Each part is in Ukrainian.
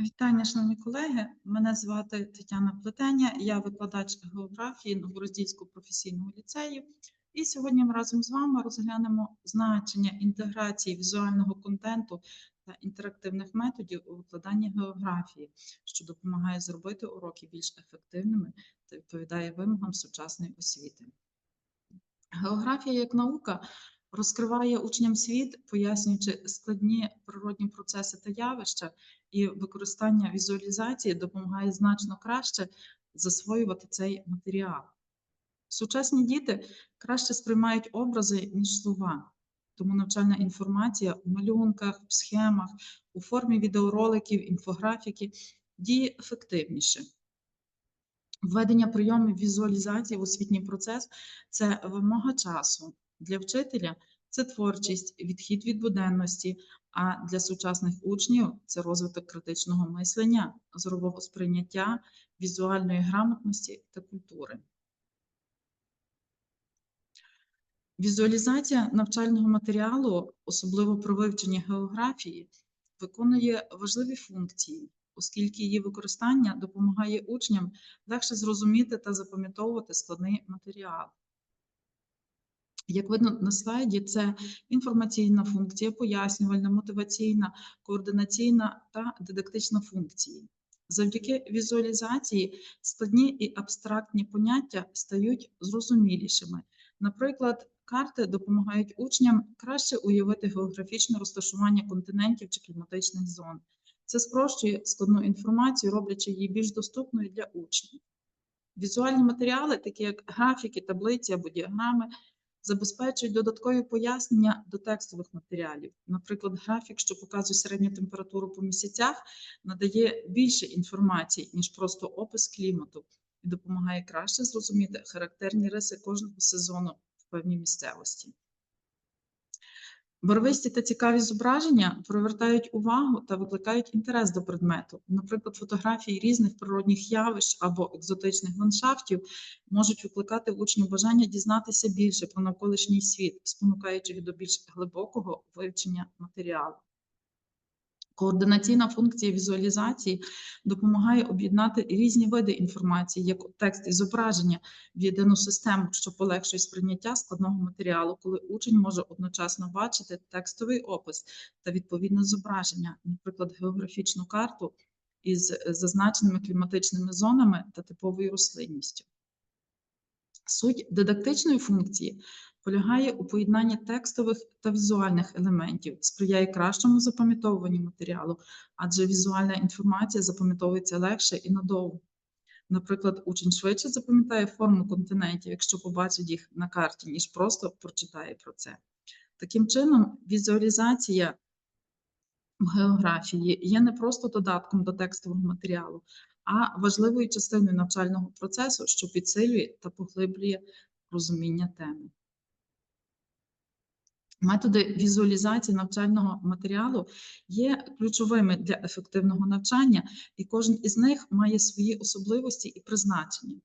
Вітання, шановні колеги. Мене звати Тетяна Плетеня, я викладач географії Новороздільського професійного ліцею. І сьогодні ми разом з вами розглянемо значення інтеграції візуального контенту та інтерактивних методів у викладанні географії, що допомагає зробити уроки більш ефективними та відповідає вимогам сучасної освіти. Географія як наука розкриває учням світ, пояснюючи складні природні процеси та явища, і використання візуалізації допомагає значно краще засвоювати цей матеріал. Сучасні діти краще сприймають образи, ніж слова, тому навчальна інформація у малюнках, в схемах, у формі відеороликів, інфографіки діє ефективніше. Введення прийомів візуалізації в освітній процес це вимога часу. Для вчителя це творчість, відхід від буденності, а для сучасних учнів це розвиток критичного мислення, зорового сприйняття, візуальної грамотності та культури. Візуалізація навчального матеріалу, особливо про вивчення географії, виконує важливі функції, оскільки її використання допомагає учням легше зрозуміти та запам'ятовувати складний матеріал. Як видно на слайді, це інформаційна функція, пояснювальна, мотиваційна, координаційна та дидактична функції. Завдяки візуалізації складні і абстрактні поняття стають зрозумілішими. Наприклад, карти допомагають учням краще уявити географічне розташування континентів чи кліматичних зон. Це спрощує складну інформацію, роблячи її більш доступною для учнів. Візуальні матеріали, такі як графіки, таблиці або діаграми, забезпечують додаткові пояснення до текстових матеріалів. Наприклад, графік, що показує середню температуру по місяцях, надає більше інформації, ніж просто опис клімату, і допомагає краще зрозуміти характерні риси кожного сезону в певній місцевості. Барвисті та цікаві зображення привертають увагу та викликають інтерес до предмету. Наприклад, фотографії різних природних явищ або екзотичних ландшафтів можуть викликати в учнів бажання дізнатися більше про навколишній світ, спонукаючи їх до більш глибокого вивчення матеріалу. Координаційна функція візуалізації допомагає об'єднати різні види інформації, як текст і зображення в єдину систему, що полегшує сприйняття складного матеріалу, коли учень може одночасно бачити текстовий опис та відповідне зображення, наприклад, географічну карту із зазначеними кліматичними зонами та типовою рослинністю. Суть дидактичної функції полягає у поєднанні текстових та візуальних елементів, сприяє кращому запам'ятовуванню матеріалу, адже візуальна інформація запам'ятовується легше і надовго. Наприклад, учень швидше запам'ятає форму континентів, якщо побачить їх на карті, ніж просто прочитає про це. Таким чином, візуалізація в географії є не просто додатком до текстового матеріалу, а важливою частиною навчального процесу, що підсилює та поглиблює розуміння теми. Методи візуалізації навчального матеріалу є ключовими для ефективного навчання, і кожен із них має свої особливості і призначення.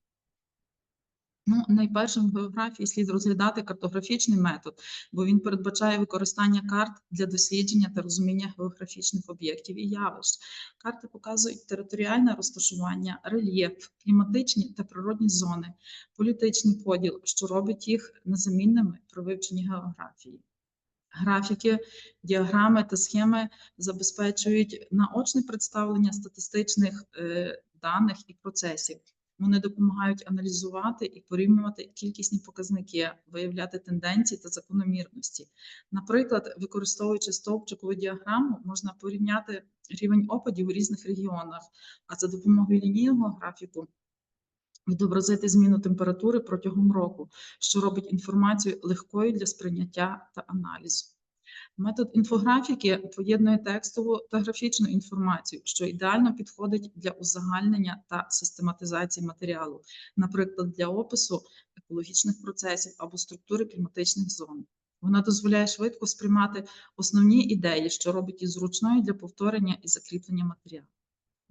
Ну, найперше в географії слід розглядати картографічний метод, бо він передбачає використання карт для дослідження та розуміння географічних об'єктів і явищ. Карти показують територіальне розташування, рельєф, кліматичні та природні зони, політичний поділ, що робить їх незамінними при вивченні географії. Графіки, діаграми та схеми забезпечують наочне представлення статистичних е, даних і процесів. Вони допомагають аналізувати і порівнювати кількісні показники, виявляти тенденції та закономірності. Наприклад, використовуючи стовпчикову діаграму, можна порівняти рівень опадів у різних регіонах, а за допомогою лінійного графіку відобразити зміну температури протягом року, що робить інформацію легкою для сприйняття та аналізу. Метод інфографіки поєднує текстову та графічну інформацію, що ідеально підходить для узагальнення та систематизації матеріалу, наприклад, для опису екологічних процесів або структури кліматичних зон. Вона дозволяє швидко сприймати основні ідеї, що робить її зручною для повторення і закріплення матеріалу.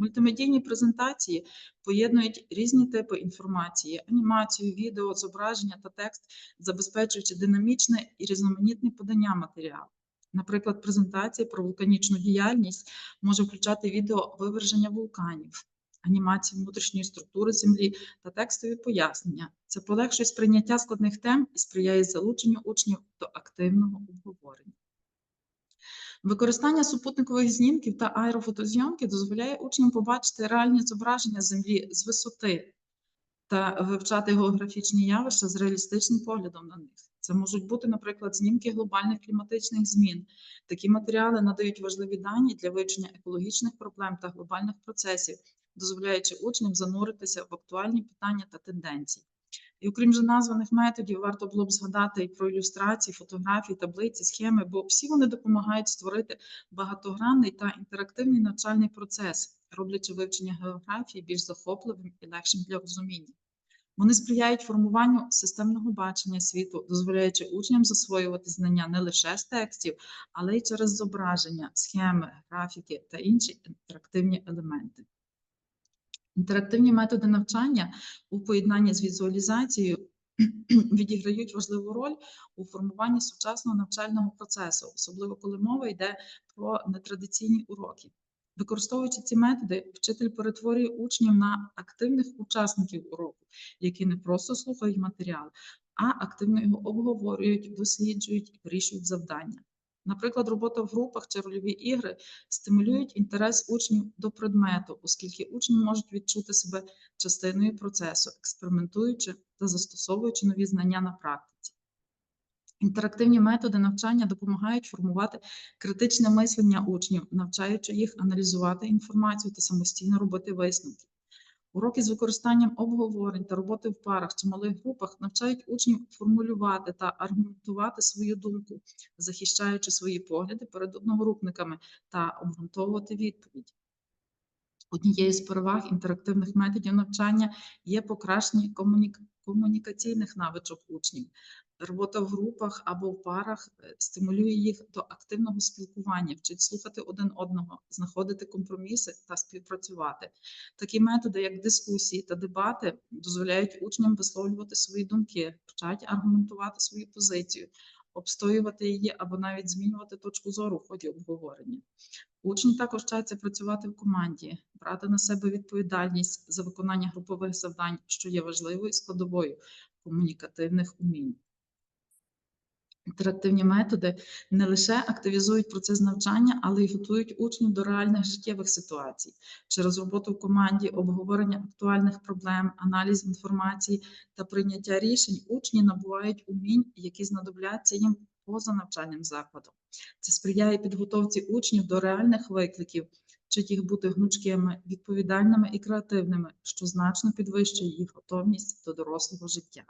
Мультимедійні презентації поєднують різні типи інформації: анімацію, відео, зображення та текст, забезпечуючи динамічне і різноманітне подання матеріалу. Наприклад, презентація про вулканічну діяльність може включати відео виверження вулканів, анімації внутрішньої структури землі та текстові пояснення. Це полегшує сприйняття складних тем і сприяє залученню учнів до активного обговорення. Використання супутникових знімків та аерофотозйомки дозволяє учням побачити реальні зображення землі з висоти та вивчати географічні явища з реалістичним поглядом на них. Це можуть бути, наприклад, знімки глобальних кліматичних змін. Такі матеріали надають важливі дані для вивчення екологічних проблем та глобальних процесів, дозволяючи учням зануритися в актуальні питання та тенденції. І окрім же названих методів, варто було б згадати і про ілюстрації, фотографії, таблиці, схеми, бо всі вони допомагають створити багатогранний та інтерактивний навчальний процес, роблячи вивчення географії більш захопливим і легшим для розуміння. Вони сприяють формуванню системного бачення світу, дозволяючи учням засвоювати знання не лише з текстів, але й через зображення, схеми, графіки та інші інтерактивні елементи. Інтерактивні методи навчання у поєднанні з візуалізацією відіграють важливу роль у формуванні сучасного навчального процесу, особливо коли мова йде про нетрадиційні уроки. Використовуючи ці методи, вчитель перетворює учнів на активних учасників уроку, які не просто слухають матеріал, а активно його обговорюють, досліджують і вирішують завдання. Наприклад, робота в групах чи рольові ігри стимулюють інтерес учнів до предмету, оскільки учні можуть відчути себе частиною процесу, експериментуючи та застосовуючи нові знання на практиці. Інтерактивні методи навчання допомагають формувати критичне мислення учнів, навчаючи їх аналізувати інформацію та самостійно робити висновки. Уроки з використанням обговорень та роботи в парах чи малих групах навчають учнів формулювати та аргументувати свою думку, захищаючи свої погляди перед одногрупниками та обґрунтовувати відповідь. Однією з переваг інтерактивних методів навчання є покращення комуніка- комунікаційних навичок учнів. Робота в групах або в парах е, стимулює їх до активного спілкування, вчить слухати один одного, знаходити компроміси та співпрацювати. Такі методи, як дискусії та дебати, дозволяють учням висловлювати свої думки, вчать аргументувати свою позицію, обстоювати її або навіть змінювати точку зору в ході обговорення. Учні також вчаться працювати в команді, брати на себе відповідальність за виконання групових завдань, що є важливою складовою комунікативних умінь. Інтерактивні методи не лише активізують процес навчання, але й готують учнів до реальних життєвих ситуацій через роботу в команді, обговорення актуальних проблем, аналіз інформації та прийняття рішень. Учні набувають умінь, які знадобляться їм поза навчальним закладом. Це сприяє підготовці учнів до реальних викликів, вчить їх бути гнучкими, відповідальними і креативними, що значно підвищує їх готовність до дорослого життя.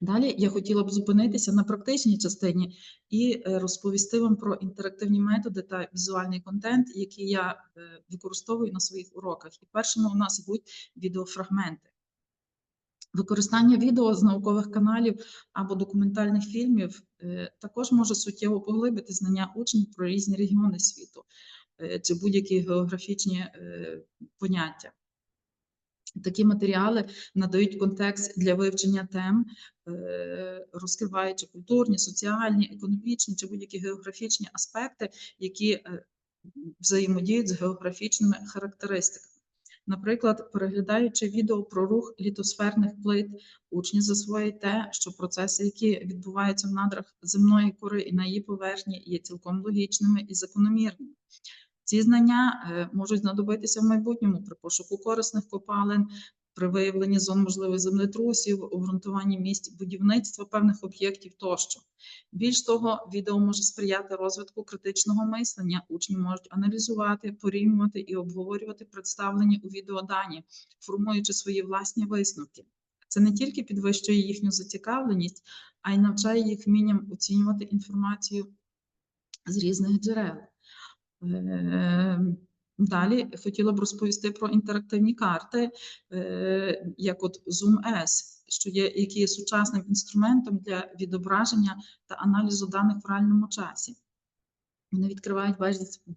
Далі я хотіла б зупинитися на практичній частині і е, розповісти вам про інтерактивні методи та візуальний контент, який я е, використовую на своїх уроках. І першими у нас йдуть відеофрагменти. Використання відео з наукових каналів або документальних фільмів е, також може суттєво поглибити знання учнів про різні регіони світу чи будь-які географічні поняття. Такі матеріали надають контекст для вивчення тем, е, розкриваючи культурні, соціальні, економічні чи будь-які географічні аспекти, які е, взаємодіють з географічними характеристиками. Наприклад, переглядаючи відео про рух літосферних плит, учні засвоюють те, що процеси, які відбуваються в надрах земної кори і на її поверхні, є цілком логічними і закономірними. Ці знання е, можуть знадобитися в майбутньому при пошуку корисних копалин, при виявленні зон можливих землетрусів, обґрунтуванні місць будівництва певних об'єктів тощо. Більш того, відео може сприяти розвитку критичного мислення. Учні можуть аналізувати, порівнювати і обговорювати представлені у відео дані, формуючи свої власні висновки. Це не тільки підвищує їхню зацікавленість, а й навчає їх вмінням оцінювати інформацію з різних джерел. Е, Далі хотіла б розповісти про інтерактивні карти, е, як от Zoom S, що є, які є сучасним інструментом для відображення та аналізу даних в реальному часі. Вони відкривають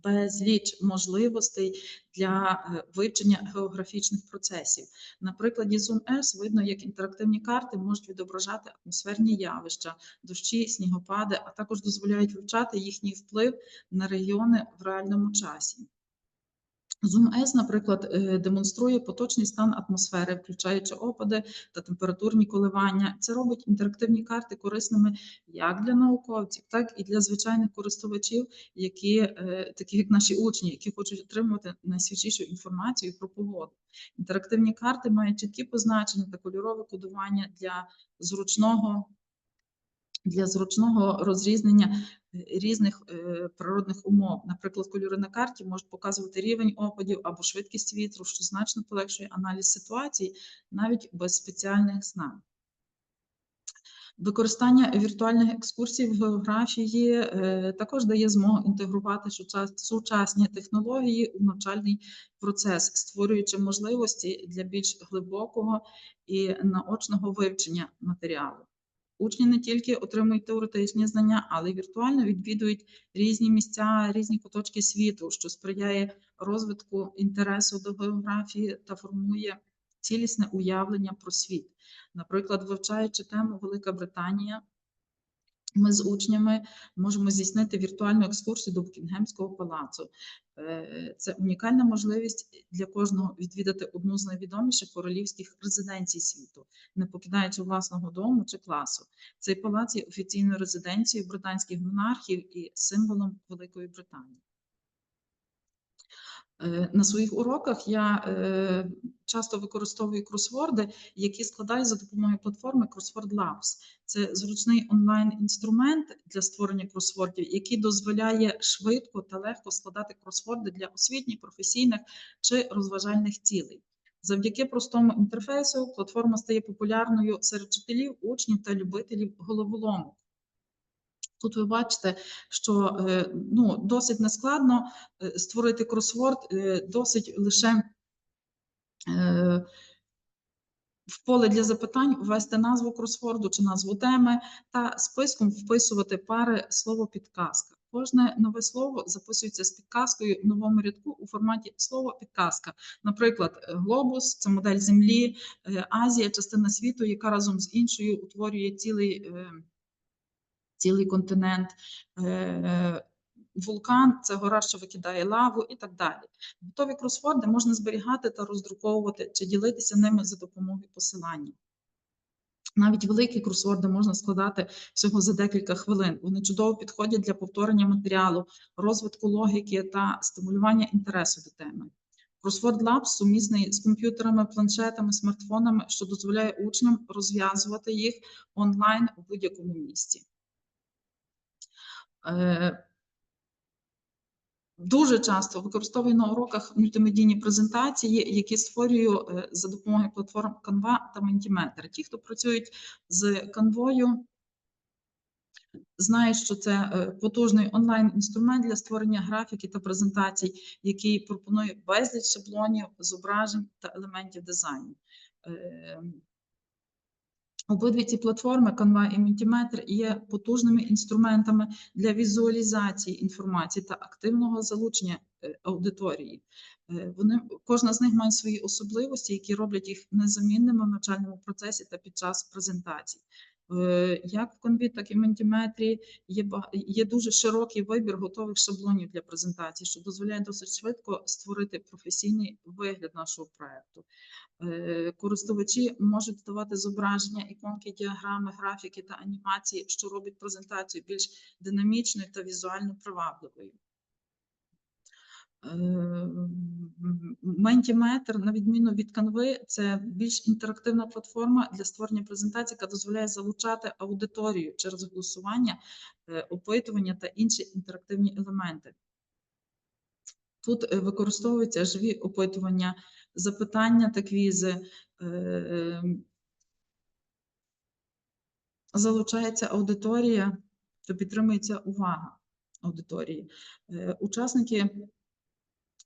безліч, можливостей для е, вивчення географічних процесів. На прикладі Zoom S видно, як інтерактивні карти можуть відображати атмосферні явища, дощі, снігопади, а також дозволяють вивчати їхній вплив на регіони в реальному часі. Zoom S, наприклад, е, демонструє поточний стан атмосфери, включаючи опади та температурні коливання. Це робить інтерактивні карти корисними як для науковців, так і для звичайних користувачів, які е, такі як наші учні, які хочуть отримувати найсвіжішу інформацію про погоду. Інтерактивні карти мають чіткі позначення та кольорове кодування для зручного. Для зручного розрізнення е, різних е, природних умов. Наприклад, кольори на карті можуть показувати рівень опадів або швидкість вітру, що значно полегшує аналіз ситуації навіть без спеціальних знань. Використання віртуальних екскурсій в географії е, також дає змогу інтегрувати сучасні технології у навчальний процес, створюючи можливості для більш глибокого і наочного вивчення матеріалу. Учні не тільки отримують теоретичні знання, але й віртуально відвідують різні місця, різні куточки світу, що сприяє розвитку інтересу до географії та формує цілісне уявлення про світ. Наприклад, вивчаючи тему Велика Британія, ми з учнями можемо здійснити віртуальну екскурсію до Букінгемського палацу. Е, Це унікальна можливість для кожного відвідати одну з найвідоміших королівських резиденцій світу, не покидаючи власного дому чи класу. Цей палац є офіційною резиденцією британських монархів і символом Великої Британії. Е, На своїх уроках я е, часто використовую кросворди, які складаю за допомогою платформи Crossword Labs. Це зручний онлайн-інструмент для створення кросвордів, який дозволяє швидко та легко складати кросворди для освітніх, професійних чи розважальних цілей. Завдяки простому інтерфейсу платформа стає популярною серед вчителів, учнів та любителів головоломок. Тут ви бачите, що е, ну, досить нескладно е, створити кросворд, е, досить лише в поле для запитань ввести назву кросворду чи назву теми та списком вписувати пари слово підказка. Кожне нове слово записується з підказкою в новому рядку у форматі слово підказка. Наприклад, глобус це модель Землі, Азія, частина світу, яка разом з іншою утворює цілий. Е, цілий континент, е, вулкан це гора, що викидає лаву і так далі. Готові кросворди можна зберігати та роздруковувати чи ділитися ними за допомогою посилання. Навіть великі кросворди можна складати всього за декілька хвилин. Вони чудово підходять для повторення матеріалу, розвитку логіки та стимулювання інтересу до теми. Crossword Lab сумісний з комп'ютерами, планшетами, смартфонами, що дозволяє учням розв'язувати їх онлайн у будь-якому місці. Е, Дуже часто використовую на уроках мультимедійні презентації, які створюю е, за допомогою платформ Canva та Mentimeter. Ті, хто працюють з Canva, знають, що це е, потужний онлайн-інструмент для створення графіки та презентацій, який пропонує безліч шаблонів, зображень та елементів дизайну. Обидві ці платформи Canva і Mentimeter є потужними інструментами для візуалізації інформації та активного залучення е, аудиторії. Е, Вони кожна з них має свої особливості, які роблять їх незамінними в навчальному процесі та під час презентацій. Як в Canva, так і в Mentimeter є, є дуже широкий вибір готових шаблонів для презентації, що дозволяє досить швидко створити професійний вигляд нашого проекту. Е, Користувачі можуть додавати зображення, іконки, діаграми, графіки та анімації, що робить презентацію більш динамічною та візуально привабливою. Е, Mentimeter, на відміну від Canva, це більш інтерактивна платформа для створення презентацій, яка дозволяє залучати аудиторію через голосування, е, опитування та інші інтерактивні елементи. Тут е, використовуються живі опитування, запитання та квізи. Залучається аудиторія, то підтримується увага аудиторії. Учасники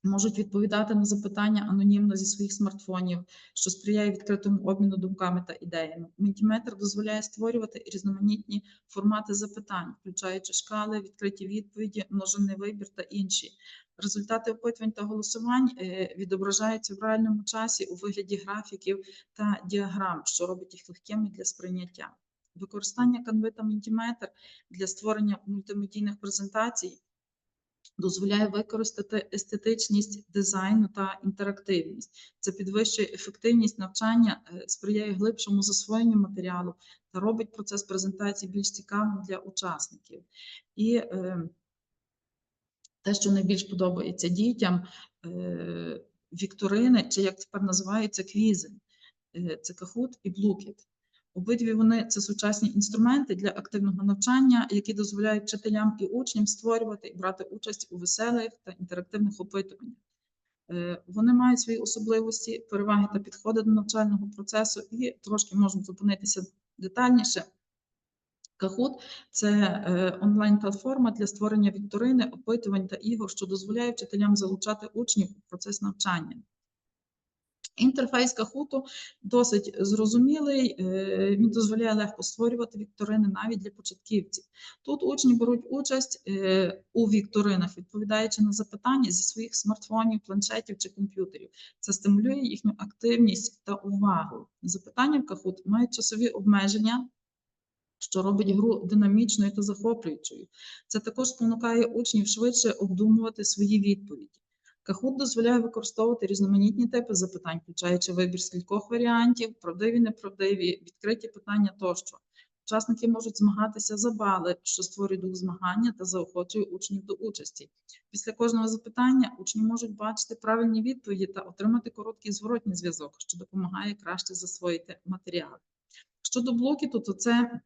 можуть відповідати на запитання анонімно зі своїх смартфонів, що сприяє відкритому обміну думками та ідеями. Мультиметр дозволяє створювати різноманітні формати запитань, включаючи шкали, відкриті відповіді, множинний вибір та інші. Результати опитувань та голосувань е, відображаються в реальному часі у вигляді графіків та діаграм, що робить їх легкими для сприйняття. Використання Canva та Mentimeter для створення мультимедійних презентацій дозволяє використати естетичність дизайну та інтерактивність. Це підвищує ефективність навчання, е, сприяє глибшому засвоєнню матеріалу та робить процес презентації більш цікавим для учасників. І е, те, що найбільш подобається дітям, е, вікторини, чи як тепер називаються квізи, Е, це Kahoot і Blooket. Обидві вони це сучасні інструменти для активного навчання, які дозволяють вчителям і учням створювати і брати участь у веселих та інтерактивних опитуваннях. Е, Вони мають свої особливості, переваги та підходи до навчального процесу, і трошки можемо зупинитися детальніше. Kahoot – це е, онлайн-платформа для створення вікторини, опитувань та ігор, що дозволяє вчителям залучати учнів у процес навчання. Інтерфейс Kahoot досить зрозумілий, е, він дозволяє легко створювати вікторини навіть для початківців. Тут учні беруть участь е, у вікторинах, відповідаючи на запитання зі своїх смартфонів, планшетів чи комп'ютерів. Це стимулює їхню активність та увагу. Запитання в Kahoot мають часові обмеження, що робить гру динамічною та захоплюючою. Це також спонукає учнів швидше обдумувати свої відповіді. Kahoot дозволяє використовувати різноманітні типи запитань, включаючи вибір з кількох варіантів, правдиві, неправдиві, відкриті питання тощо. Учасники можуть змагатися за бали, що створює дух змагання та заохочує учнів до участі. Після кожного запитання учні можуть бачити правильні відповіді та отримати короткий зворотній зв'язок, що допомагає краще засвоїти матеріал. Щодо блокіту, то це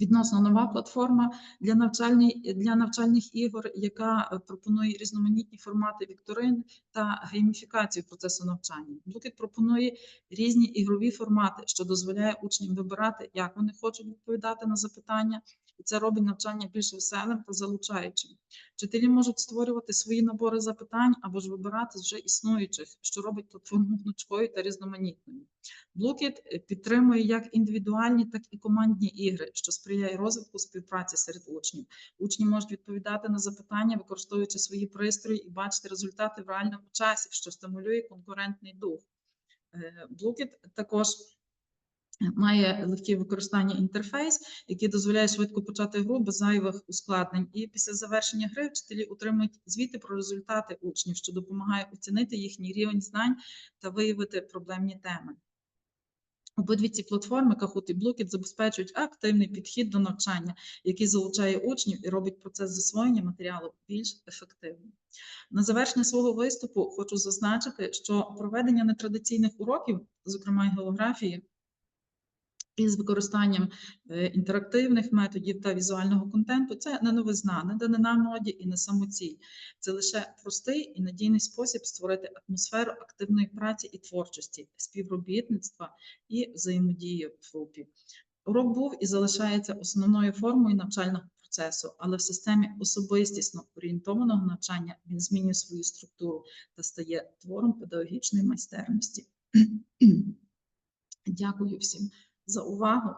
відносно нова платформа для навчальні- для навчальних ігор, яка е, пропонує різноманітні формати вікторин та гейміфікацію процесу навчання. Блокет пропонує різні ігрові формати, що дозволяє учням вибирати, як вони хочуть відповідати на запитання, і це робить навчання більш веселим та залучаючим. Вчителі можуть створювати свої набори запитань або ж вибирати з вже існуючих, що робить платформу гнучкою та різноманітною. Блукет е, підтримує як індивідуальні, так і командні ігри, що сприяє розвитку співпраці серед учнів. Учні можуть відповідати на запитання, використовуючи свої пристрої і бачити результати в реальному часі, що стимулює конкурентний дух. Е, також має легке використання інтерфейс, який дозволяє швидко почати гру без зайвих ускладнень. І після завершення гри вчителі отримують звіти про результати учнів, що допомагає оцінити їхній рівень знань та виявити проблемні теми. Обидві ці платформи Kahoot і Blooket забезпечують активний підхід до навчання, який залучає учнів і робить процес засвоєння матеріалу більш ефективним. На завершення свого виступу хочу зазначити, що проведення нетрадиційних уроків, зокрема й географії, із використанням е, інтерактивних методів та візуального контенту це не новизна, не данина моді і не самоціль. Це лише простий і надійний спосіб створити атмосферу активної праці і творчості, співробітництва і взаємодії в групі. Урок був і залишається основною формою навчального процесу, але в системі особистісно орієнтованого навчання він змінює свою структуру та стає твором педагогічної майстерності. Дякую всім за увагу.